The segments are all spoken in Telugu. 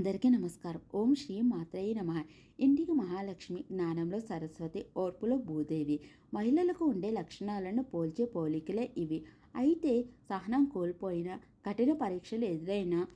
అందరికీ నమస్కారం. ఓం శ్రీ మాత్రయ్య నమ. ఇంటికి మహాలక్ష్మి జ్ఞానంలో సరస్వతి ఓర్పులో భూదేవి. మహిళలకు ఉండే లక్షణాలను పోల్చే పోలికలే ఇవి. అయితే సహనం కోల్పోయిన కఠిన పరీక్షలు ఎదురైనా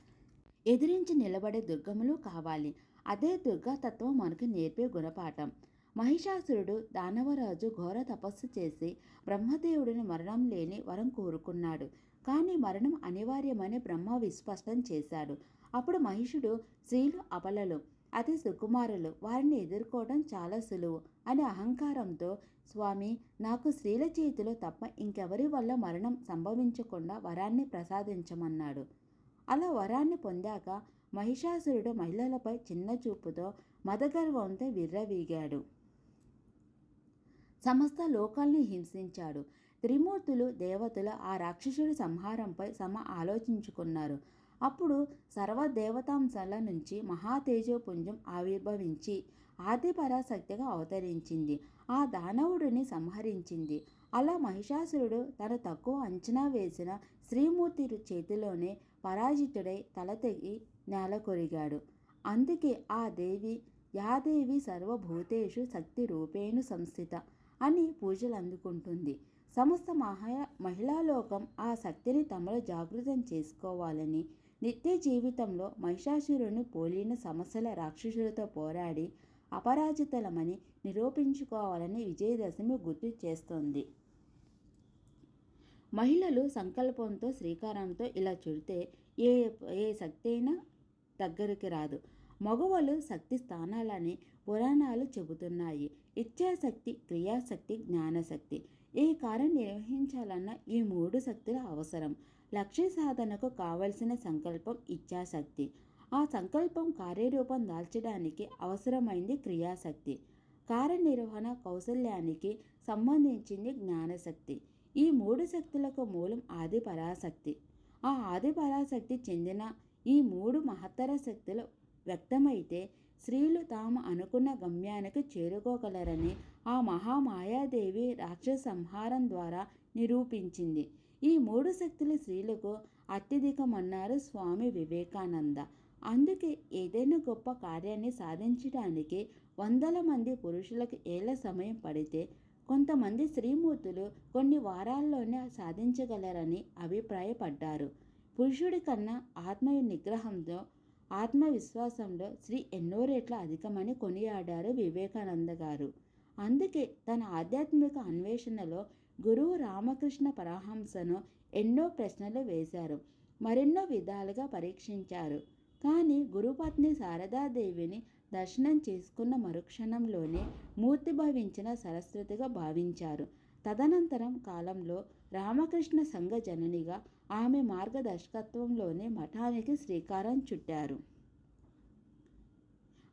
ఎదిరించి నిలబడే దుర్గములు కావాలి. అదే దుర్గాతత్వం మనకు నేర్పే గుణపాఠం. మహిషాసురుడు దానవరాజు ఘోర తపస్సు చేసి బ్రహ్మదేవుడిని మరణం లేని వరం కోరుకున్నాడు. కానీ మరణం అనివార్యమని బ్రహ్మ విస్పష్టం చేశాడు. అప్పుడు మహిషుడు స్త్రీలు అపలలు అతి సుకుమారులు వారిని ఎదుర్కోవడం చాలా సులువు అని అహంకారంతో స్వామి నాకు స్త్రీల చేతిలో తప్ప ఇంకెవరి వల్ల మరణం సంభవించకుండా వరాన్ని ప్రసాదించమన్నాడు. అలా వరాన్ని పొందాక మహిషాసురుడు మహిళలపై చిన్న చూపుతో మదగర్వంతో విర్రవీగాడు. సమస్త లోకాల్ని హింసించాడు. త్రిమూర్తులు దేవతలు ఆ రాక్షసుడి సంహారంపై సమ ఆలోచించుకున్నారు. అప్పుడు సర్వదేవతాంశాల నుంచి మహాతేజోపుంజం ఆవిర్భవించి ఆదిపరాశక్తిగా అవతరించింది. ఆ దానవుడిని సంహరించింది. అలా మహిషాసురుడు తన తక్కువ అంచనా వేసిన శ్రీమూర్తి చేతిలోనే పరాజితుడై తలతెగి నేల కొరిగాడు అందుకే ఆ దేవి యాదేవి సర్వభూతేషు శక్తి రూపేణు సంస్థిత అని పూజలు అందుకుంటుంది సమస్త మహా మహిళాలోకం ఆ శక్తిని తమలో జాగృతం చేసుకోవాలని నిత్య జీవితంలో మహిషాసురుని పోలిన సమస్యల రాక్షసులతో పోరాడి అపరాజితలమని నిరూపించుకోవాలని విజయదశమి గుర్తు చేస్తోంది. మహిళలు సంకల్పంతో శ్రీకారంతో ఇలా చుడితే ఏ ఏ శక్తి అయినా దగ్గరికి రాదు. మగవాళ్ళు శక్తి స్థానాలని పురాణాలు చెబుతున్నాయి. ఇచ్చాశక్తి క్రియాశక్తి జ్ఞానశక్తి ఈ కార్యం నిర్వహించాలన్న ఈ మూడు శక్తుల అవసరం. లక్ష్య సాధనకు కావలసిన సంకల్పం ఇచ్ఛాశక్తి. ఆ సంకల్పం కార్యరూపం దాల్చడానికి అవసరమైంది క్రియాశక్తి. కార్యనిర్వహణ కౌశల్యానికి సంబంధించింది జ్ఞానశక్తి. ఈ మూడు శక్తులకు మూలం ఆది పరాశక్తి ఆ ఆది పరాశక్తి చెందిన ఈ మూడు మహత్తర శక్తులు వ్యక్తమైతే స్త్రీలు తాము అనుకున్న గమ్యానికి చేరుకోగలరని ఆ మహామాయాదేవి రాక్షస సంహారం ద్వారా నిరూపించింది. ఈ మూడు శక్తుల స్త్రీలకు అత్యధికమన్నారు స్వామి వివేకానంద. అందుకే ఏదైనా గొప్ప కార్యాన్ని సాధించడానికి వందల మంది పురుషులకు ఏళ్ళ సమయం పడితే కొంతమంది స్త్రీమూర్తులు కొన్ని వారాల్లోనే సాధించగలరని అభిప్రాయపడ్డారు. పురుషుడి కన్నా ఆత్మ నిగ్రహంతో ఆత్మవిశ్వాసంలో శ్రీ ఎన్నో రెట్ల అధికమని కొనియాడారు వివేకానంద గారు. అందుకే తన ఆధ్యాత్మిక అన్వేషణలో గురువు రామకృష్ణ పరహంసను ఎన్నో ప్రశ్నలు వేశారు మరెన్నో విధాలుగా పరీక్షించారు. కానీ గురుపత్ని శారదాదేవిని దర్శనం చేసుకున్న మరుక్షణంలోనే మూర్తిభవించిన సరస్వతిగా భావించారు. తదనంతరం కాలంలో రామకృష్ణ సంఘ జననిగా ఆమె మార్గదర్శకత్వంలోనే మఠానికి శ్రీకారం చుట్టారు.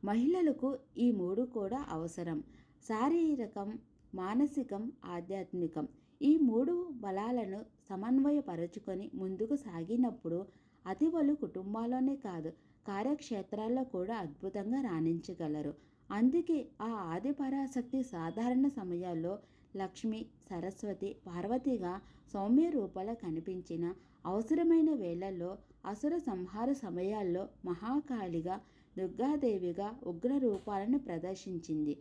మహిళలకు ఈ మూడు కూడా అవసరం. శారీరకం మానసికం ఆధ్యాత్మికం ఈ మూడు బలాలను సమన్వయపరచుకొని ముందుకు సాగినప్పుడు అతివలు కుటుంబాల్లోనే కాదు కార్యక్షేత్రాల్లో కూడా అద్భుతంగా రాణించగలరు. అందుకే ఆ ఆదిపరాశక్తి సాధారణ సమయాల్లో లక్ష్మి సరస్వతి పార్వతిగా సౌమ్య రూపాల కనిపించిన అవసరమైన వేళల్లో అసుర సంహార సమయాల్లో మహాకాళిగా దుర్గాదేవిగా ఉగ్ర రూపాలను ప్రదర్శించింది.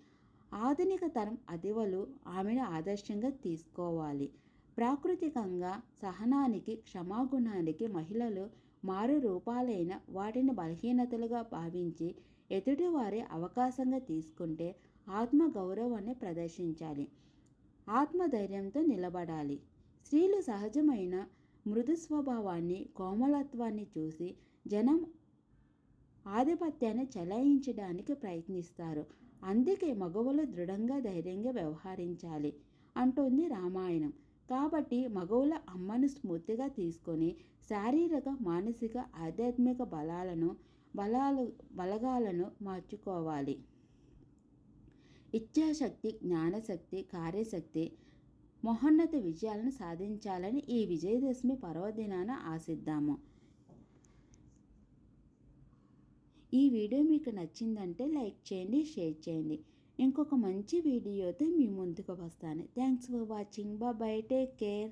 ఆధునిక తరం అదివలు ఆమెను ఆదర్శంగా తీసుకోవాలి. ప్రాకృతికంగా సహనానికి క్షమాగుణానికి మహిళలు మారు రూపాలైన వాటిని బలహీనతలుగా భావించి ఎదుటివారి అవకాశంగా తీసుకుంటే ఆత్మ గౌరవాన్ని ప్రదర్శించాలి. ఆత్మధైర్యంతో నిలబడాలి. స్త్రీలు సహజమైన మృదు స్వభావాన్ని కోమలత్వాన్ని చూసి జనం ఆధిపత్యాన్ని చెలాయించడానికి ప్రయత్నిస్తారు. అందుకే మగవులు దృఢంగా ధైర్యంగా వ్యవహరించాలి అంటోంది రామాయణం. కాబట్టి మగవుల అమ్మను స్మూర్తిగా తీసుకొని శారీరక మానసిక ఆధ్యాత్మిక బలాలను బలాలు బలగాలను మార్చుకోవాలి. ఇచ్ఛాశక్తి జ్ఞానశక్తి కార్యశక్తి మహోన్నత విజయాలను సాధించాలని ఈ విజయదశమి పర్వదినాన ఆశిద్దాము. ఈ వీడియో మీకు నచ్చిందంటే లైక్ చేయండి షేర్ చేయండి. ఇంకొక మంచి వీడియోతో మీ ముందుకు వస్తాను. Thanks for watching. Bye take care.